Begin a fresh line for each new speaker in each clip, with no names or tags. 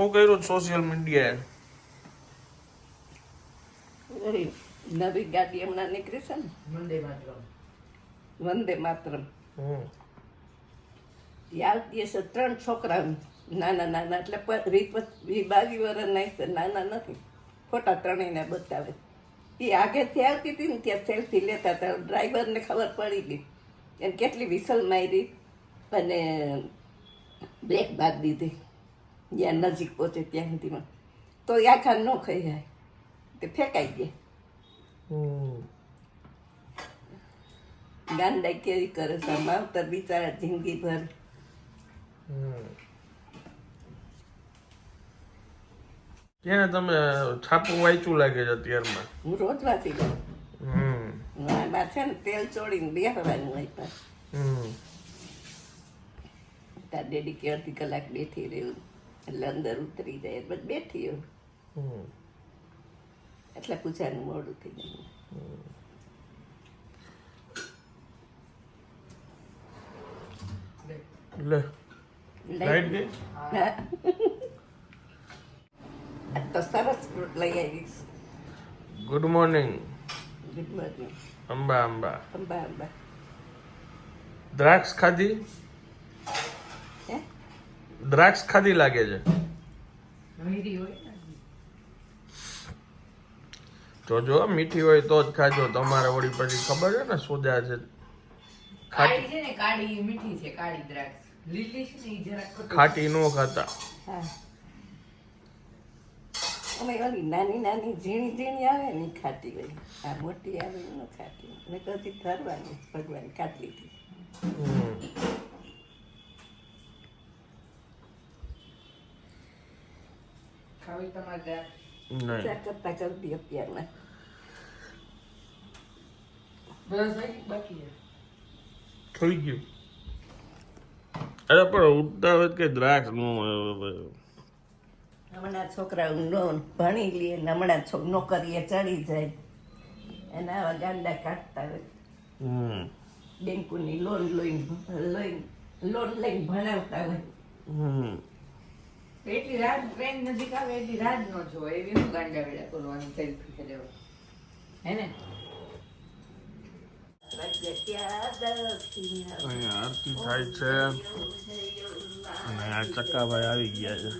શું કર્યું સોશિયલ મીડિયાએ
નવી ગાડી હમણાં નીકળી છે ને. વંદે માતરમ. યાદ દિવસે ત્રણ છોકરા નાના નાના એટલે રીત બાગી બાવી વર્ષ નહીં છે નાના નથી. ખોટા ત્રણેયને બતાવે. એ આગેથી આવતી હતી ને ત્યાં સેલ્ફી લેતા હતા ડ્રાઈવરને ખબર પડી ગઈ. એને કેટલી વિસલ મારી અને બ્રેક બાદ દીધી. જ્યાં નજીક પહોંચે ત્યાં સુધીમાં તો એ આખા ન ખાઈ જાય તે ફેંકાઈ ગયા ગાંડા કેવી કરે છે માવતર બિચારા જિંદગી
ભર ક્યાં તમે છાપું વાંચ્યું લાગે છે અત્યારમાં
હું રોજ વાંચી લઉં બાર છે ને તેલ ચોડીને બેસવાનું હોય પણ તાર ડેડી કે અડધી કલાક બેઠી રહ્યું એટલે અંદર ઉતરી જાય બસ બેઠી
હમ.
એટલે પૂજાનું મોડું થઈ જાય.
લે લાઈટ ગઈ
તો સરસ ફ્રૂટ લઈ આવીશ.
Good morning
good morning
Amba Amba.
Amba Amba.
દ્રાક્ષ ખાધી?
હે
દ્રાક્ષ ખાધી લાગે છે.
તો
જો મીઠી હોય તો જ ખાજો. તમારે વળી પછી ખબર છે ને સોજા છે.
કાળી છે ને કાળી મીઠી છે કાળી દ્રાક્ષ. લીલી છે ને ઈ ખાટી
નો ખાતા.
હા. અમે ઓલી નાની નાની ઝીણી ઝીણી આવે ને ખાટી ગઈ હોય. આ મોટી આવે ખાટી ન તો હજી ભગવાન ખાતી હતી
ખાવી તમારે
ચા કરતા કરતી અત્યારના
બસ હજી બાકી છે
થઈ ગયું અરે પણ ઉઠતા હોય કે દ્રાક્ષ નો
હમણાં છોકરા નો ભણી લે ને હમણાં છોક નોકરીએ ચડી જાય એના આવા ગાંડા કાઢતા હોય હમની લોન લઈને લઈને લોન લઈને ભણાવતા હોય
હમ
એટલી રાત ટ્રેન નજીક આવે એટલી રાત નો જો એવી શું ગાંડા વેડા કરવાની સેલ્ફી ખેલેવા હે ને?
અહીંયા આરતી થાય છે. અને આ ચકાભાઈ આવી ગયા છે.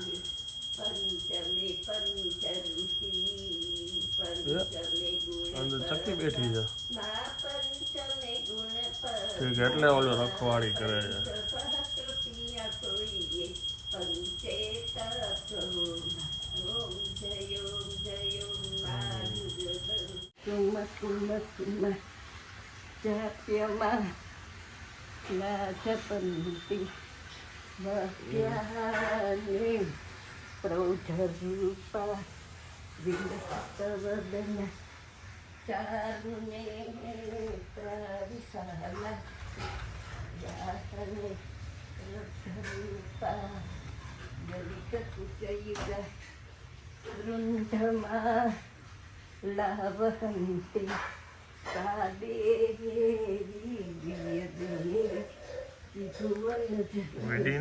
અંદર ચક્કી બેઠી છે. એટલે ઓલો રખવાડી કરે છે.
punah-punah jahat mah nggak penting bahagiaannya prodar rupa bila sebabnya carunya terbisalah jahatnya prodar rupa jadi
ketujuh juga mah.
સુંદરી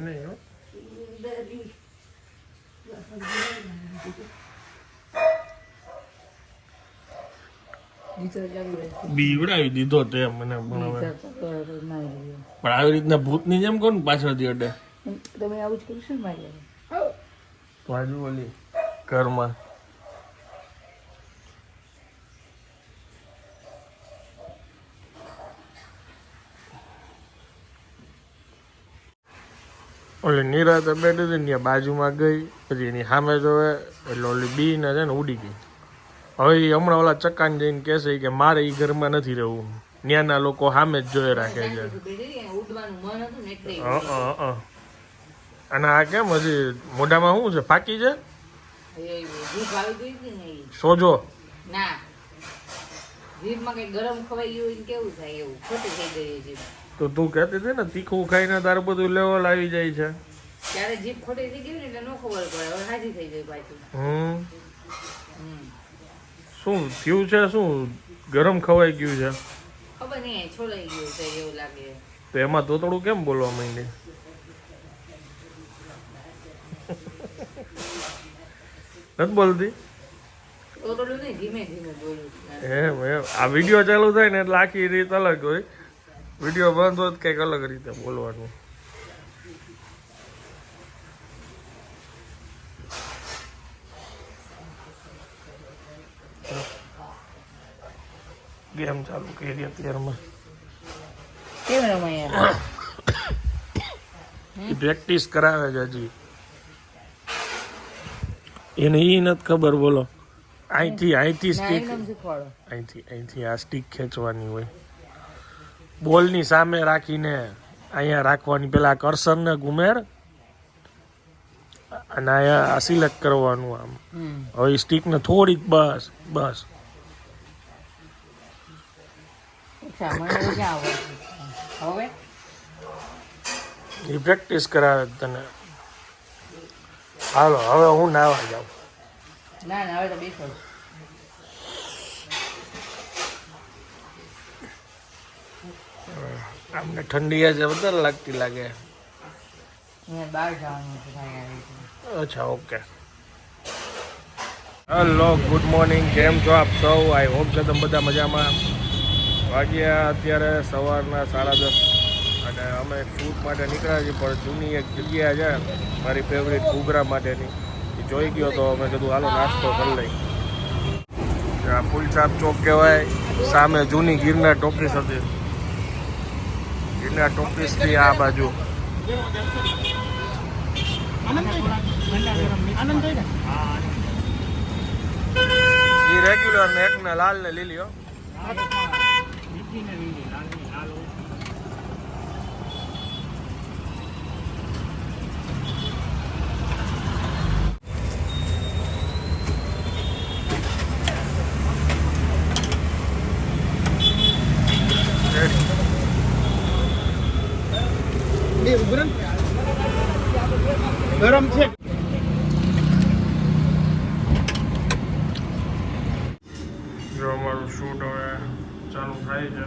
બીવડાવી દીધો તે મને પણ હવે. પણ આવી રીતના ભૂતની જેમ કોણ પાછળથી અડે?
તમે આવું જ કરશો ને મારી
બાજુ ઓલી ઘરમાં ઓલી નિરાતે બેઠી હતી ત્યાં બાજુમાં ગઈ પછી એની સામે જોવે એટલે ઓલી બી ને છે ને ઉડી ગઈ. હવે એ હમણાં ઓલા ચક્કાને જઈને કહેશે કે મારે એ ઘરમાં નથી રહેવું. ત્યાંના લોકો સામે જ જોઈ રાખે છે.
એટલે.
અને આ કેમ હજી મોઢામાં શું છે? ફાકી છે. સોજો.
ના. જીભમાં કઈ ગરમ ખવાઈ ગયું કેવું થાય એવું? ખોટું થઈ ગયું જીભ.
તો તું કહેતી હતી ને તીખું ખાઈને તારે બધું લેવલ આવી જાય છે.
ત્યારે જીભ ખોટી થઈ ગઈ ને એટલે નો ખબર પડે હવે હાજી થઈ ગઈ પાછી.
હમ. શું થયું છે શું? ગરમ ખવાઈ ગયું છે?
ખબર નહીં છોલાઈ ગયું છે એવું લાગે.
તો એમાં તોતડું કેમ બોલવા માંડી? નથી બોલતી?
ઓરડું નહીં ધીમે ધીમે બોલું
એમ એમ. આ વીડિયો ચાલુ થાય ને એટલે આખી રીત અલગ હોય. વીડિયો બંધ હોત કંઈક અલગ રીતે બોલવાનું. ગેમ ચાલુ કરી અત્યારમાં.
કેમ રમાય
પ્રેક્ટિસ કરાવે છે હજી. એને ઈ નથી ખબર બોલો. અહીંથી અહીંથી સ્ટીક અહીંથી અહીંથી આ સ્ટીક ખેંચવાની હોય. બોલની સામે રાખીને અહીંયા રાખવાની. પેલા કરસનને ઘુમેર અને અહીંયા આ સિલેક્ટ કરવાનું આમ. હવે સ્ટીકને થોડીક બસ બસ. એ પ્રેક્ટિસ કરાવે તને. હાલો હવે હું નાવા જાઉં.
ના ના હવે તો બેસો.
આમને ઠંડી આજે વધારે લાગતી લાગે.
છે
અચ્છા ઓકે. હલો ગુડ મોર્નિંગ કેમ છો આપ સૌ? આઈ હોપ કે તમે બધા મજામાં. વાગ્યા અત્યારે સવારના સાડા દસ. અને અમે શૂટ માટે નીકળ્યા છીએ પણ જૂની એક જગ્યા છે મારી ફેવરેટ ઘૂઘરા માટેની. એ જોઈ ગયો તો અમે કીધું હાલો નાસ્તો કરી લઈ આ પુલસાબ ચોક કહેવાય. સામે જૂની ગિરનાર ટોકીસ હતી ગિરનાર ટોકીસથી આ બાજુ. રેગ્યુલર ને એક ને લાલ ને લીલી હો
ગરમ છે
જો અમારું શૂટ હવે ચાલુ થાય છે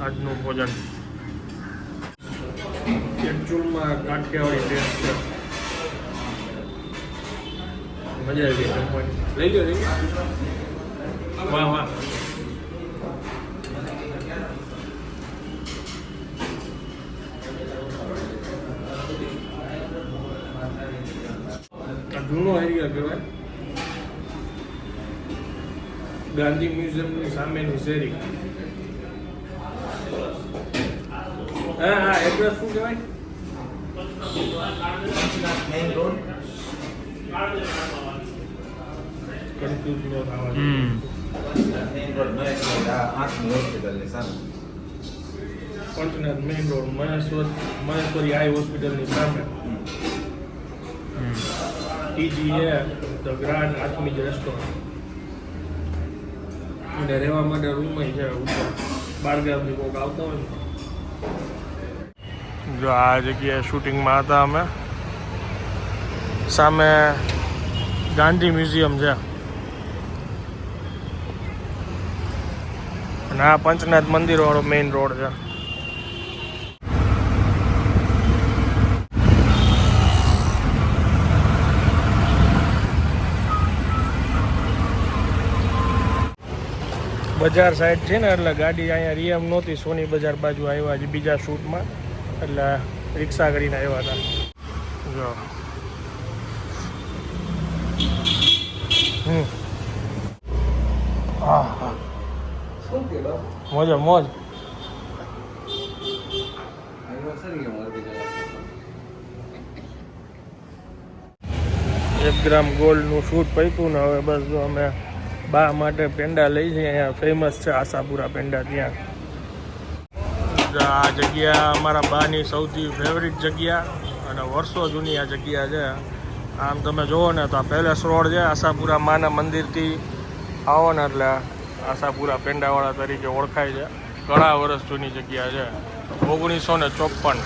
આજનું ભોજન એકચુઅલમાં કાઠિયાવાડી ટેસ્ટ છે મજા આવી ગઈ લઈ લો લઈ વાહ વાહ જૂનો એરિયા કહેવાય ગાંધી મ્યુઝિયમની સામેની શેરી. હા હા એડ્રેસ શું કહેવાય?
મેઇન રોડ
થવા
મેઇન રોડ મહેશ આંખની હોસ્પિટલની સામે
Panchnath main road Maheshwar Maheshwari eye હોસ્પિટલની સામે ટીજીએ ધ ગ્રાન્ડ આત્મીજ રેસ્ટોરન્ટ અને રહેવા માટે રૂમ છે ઉપર બારગામથી કોઈક આવતા હોય ને. જો આ જગ્યાએ શૂટિંગમાં હતા અમે. સામે ગાંધી મ્યુઝિયમ છે. અને આ પંચનાથ મંદિર વાળો મેઇન રોડ છે. બજાર સાઈડ છે ને, એટલે ગાડી અહીંયા રિયમ નહોતી, સોની બજાર બાજુ આવ્યા છે બીજા શૂટમાં એટલે રિક્ષા કરીને આવ્યા હતા. જો હમ હા હા
શું કે બાબુ
મોજ મોજ. એક ગ્રામ ગોલ્ડનું શૂટ પૈતું ને હવે બસ જો અમે બા માટે પેંડા લઈ જઈએ અહીંયા ફેમસ છે, આશાપુરા પેંડા ત્યાં. આ જગ્યા અમારા બાની સૌથી ફેવરિટ જગ્યા અને વર્ષો જૂની આ જગ્યા છે. આમ તમે જુઓ ને તો આ પેલેસ રોડ છે, આશાપુરા માના મંદિરથી આવો ને એટલે આશાપુરા પેંડાવાળા તરીકે ઓળખાય છે. ઘણા વર્ષ જૂની જગ્યા છે. ઓગણીસો ને ચોપન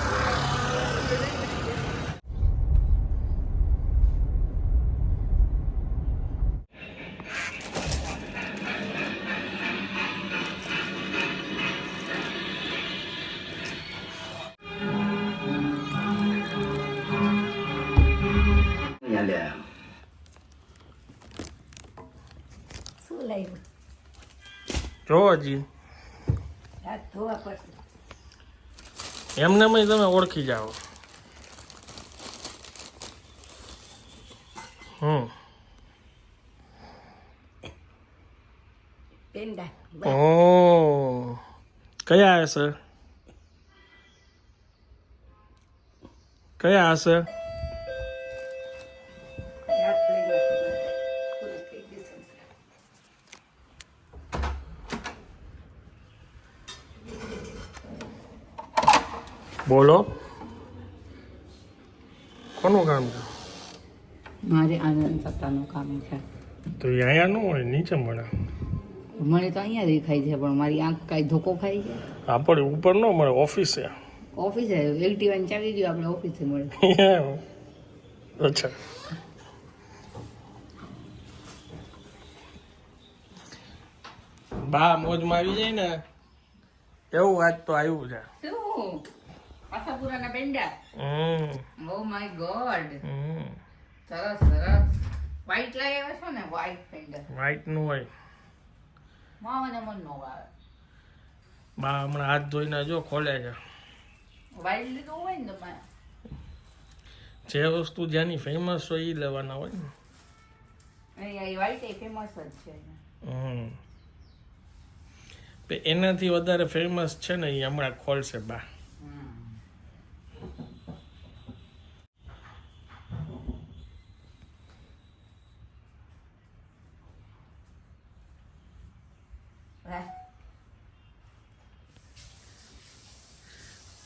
પડશે
એમને તમે ઓળખી જાઓ. હમ. ઓ. કયા હશે? કયા હશે? કોનું કામ છે?
મારે આનંદ સત્તાનું કામ છે.
તો એ અહીંયા ન હોય નીચે મળે.
મને તો અહીંયા દેખાય છે પણ મારી આંખ કાંઈ ધોકો ખાઈ છે?
આપણે ઉપર ન મળે ઓફિસે.
ઓફિસે? એક્ટિવાની ચાલી ગયું આપણે ઓફિસે મળે.
અચ્છા. બા મોજમાં આવી જાય ને? એવું આજ તો આવ્યું છે.
શું? આશાપુરાના પેંડા
hmm.
Oh my god
hmm.
સરસ સરસ. વ્હાઈટ લઈ આવ્યા છો ને વ્હાઈટ પેંડા
વ્હાઈટનું હોય.
માવાને મન નો આવે
બા હમણાં હાથ ધોઈને જો ખોલે છે.
વ્હાઈટ લીધું હોય ને તમારે?
જે વસ્તુ જેની ફેમસ હોય એ લેવાના હોય ને.
વ્હાઈટ એ ફેમસ જ છે.
હમ. એનાથી વધારે ફેમસ છે ને એ હમણાં ખોલશે બા.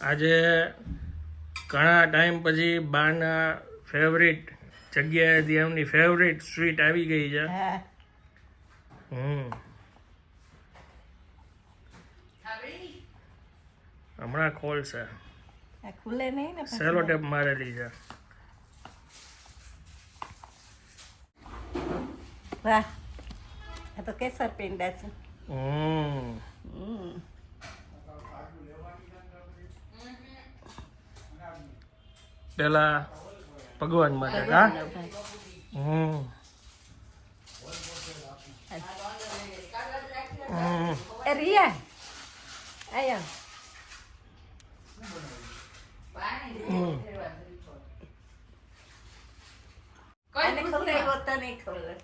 આજે ઘણા ટાઈમ પછી બાના ફેવરિટ જગ્યાએથી એમની ફેવરિટ સ્વીટ આવી ગઈ છે. હમ. હમણાં ખોલશે
છે. ખુલે નહીં ને
સેલો ટેપ મારેલી છે.
વાહ. આ તો કેસર પેંડા છે.
હમ
હમ.
પેલા ભગવાન માટે કા હમ હમ
એ રિયા આયા આને ખવડાવ્યો તો નહીં ખવડાવ્યો.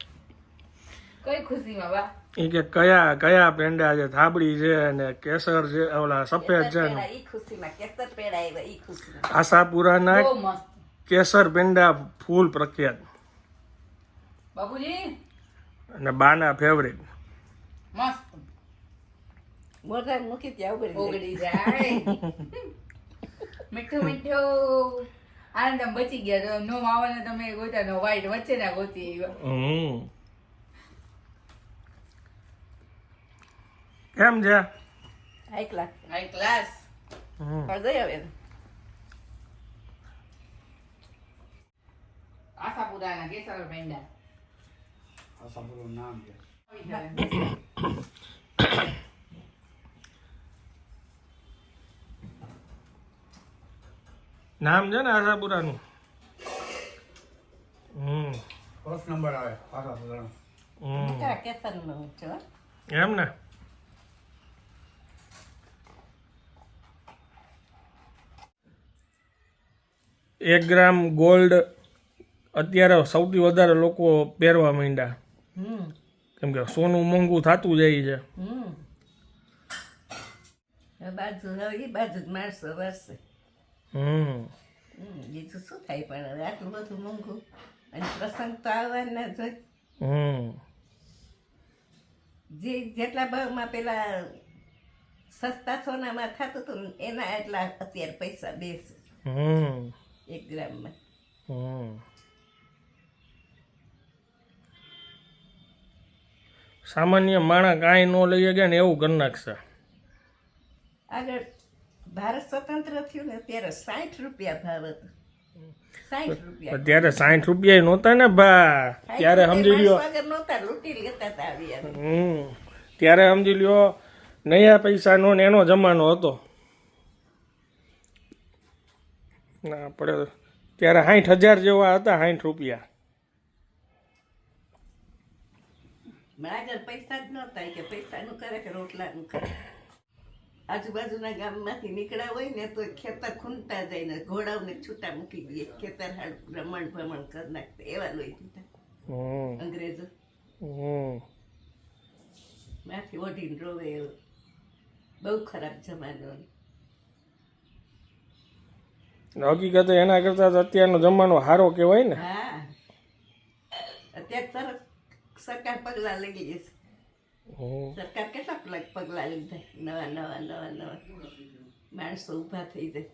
કઈ ખુશીમાં બા
એ કે કયા કયા પેંડા છે? થાબડી છે અને કેસર છે ઓલા સફેદ છે ને. આશાપુરાના કેસર પેંડા ફૂલ પ્રખ્યાત.
બાપુજી?
અને બાના ફેવરિટ
મસ્ત.
મોઢા મૂકી ત્યાં
ઓગળી જાય. મીઠું મીઠું. આનંદ આમ બચી ગયા. નો માવાને તમે ગોતા નો વાઈટ વચ્ચે ના ગોતી.
હમ. કેમ છે?
High class
high class
hmm.
હૃદય
આશાપુરાના કેસર પેંડા
નામ છે.
નામ છે ને આશાપુરાનું? હમ.
ફર્સ્ટ નંબર આવે આશાપુરા નું
હમ.
કયા કેસરનું છે હો.
એમ ને? એક ગ્રામ ગોલ્ડ અત્યારે સૌથી વધારે લોકો પહેરવા માંડ્યા.
હમ.
કેમ કે સોનું મોંઘું થતું જાય છે.
હમ. બાજુ હવે ઈ બાજુ જ માણસો વરસે.
હમ.
હમ, બીજું શું થાય પણ હવે આટલું બધું મોંઘું? અને પ્રસંગ તો આવવાના જ
હમ.
જે જેટલા ભાવમાં પેલા સસ્તા સોનામાં થતું હતું ને એના એટલા અત્યારે પૈસા બેસે.
હમ.
એક ગ્રામમાં
સામાન્ય માણસ કાંઈ ન લઈ ગયા ને એવું કરી નાખશે.
આગળ ભારત સ્વતંત્ર થયું ને ત્યારે સાઠ રૂપિયા ભાવ હતો.
ત્યારે સાઠ રૂપિયા નહોતા ને બા ત્યારે સમજી લ્યો. ત્યારે સમજી લ્યો નયા પૈસાનો ને એનો જમાનો હતો. ના આપણે ત્યારે સાઠ હજાર જેવા હતા સાઠ રૂપિયા.
પૈસા જ નહોતા કે પૈસાનું કરે કે રોટલાનું કરે. આજુબાજુના ગામમાંથી નીકળ્યા હોય ને તો ખેતર ખૂંદતા જાય ને ઘોડાઓને છૂટા મૂકી દઈએ. ખેતર હાડ ભ્રમણ ભ્રમણ કરી નાખતા એવા લોહી દીધા અંગ્રેજો. માથી ઓઢીને રોવે એવું. બહુ ખરાબ જમાનો.
હકીકતે એના કરતાં તો અત્યારનો જમાનો સારો કહેવાય ને.
હા. અત્યારે તરત સરકાર પગલાં લઈ ગઈ છે. સરકાર કેટલા પગ- પગલાં લીધા નવા નવા નવા નવા. માણસો ઊભા થઈ જાય.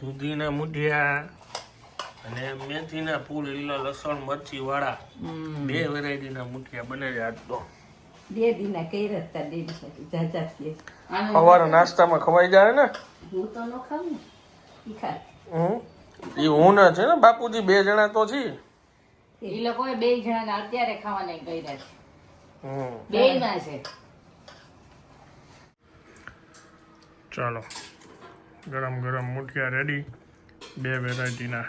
દૂધીના મૂઢિયા અને મેથીના ફૂલ લીલા લસણ મરચી વાળા બે વેરાયટીના મુઠિયા બનાવ્યા આજ તો.
બે દીના કર્યા હતા જાજા
સવારે નાસ્તામાં ખવાઈ જાય ને?
હું તો ન ખાઉં ને. ઈ ખા.
એ હું ના છે ને બાપુજી બે જણા તો છે.
એ. બે જણા અત્યારે ખાવાના છે. બે ના છે.
ચાલો. ગરમ ગરમ મુઠિયા રેડી બે વેરાયટીના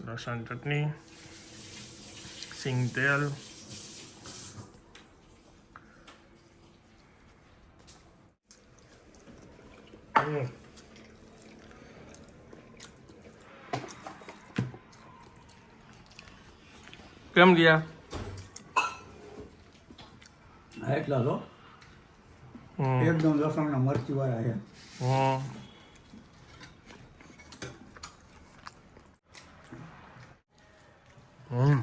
લસણ ચટણી સિંગ તેલ. કેમ ગયા?
એટલા તો.
હમ.
એકદમ લસણના મરચી વાળા છે.
હમ હમ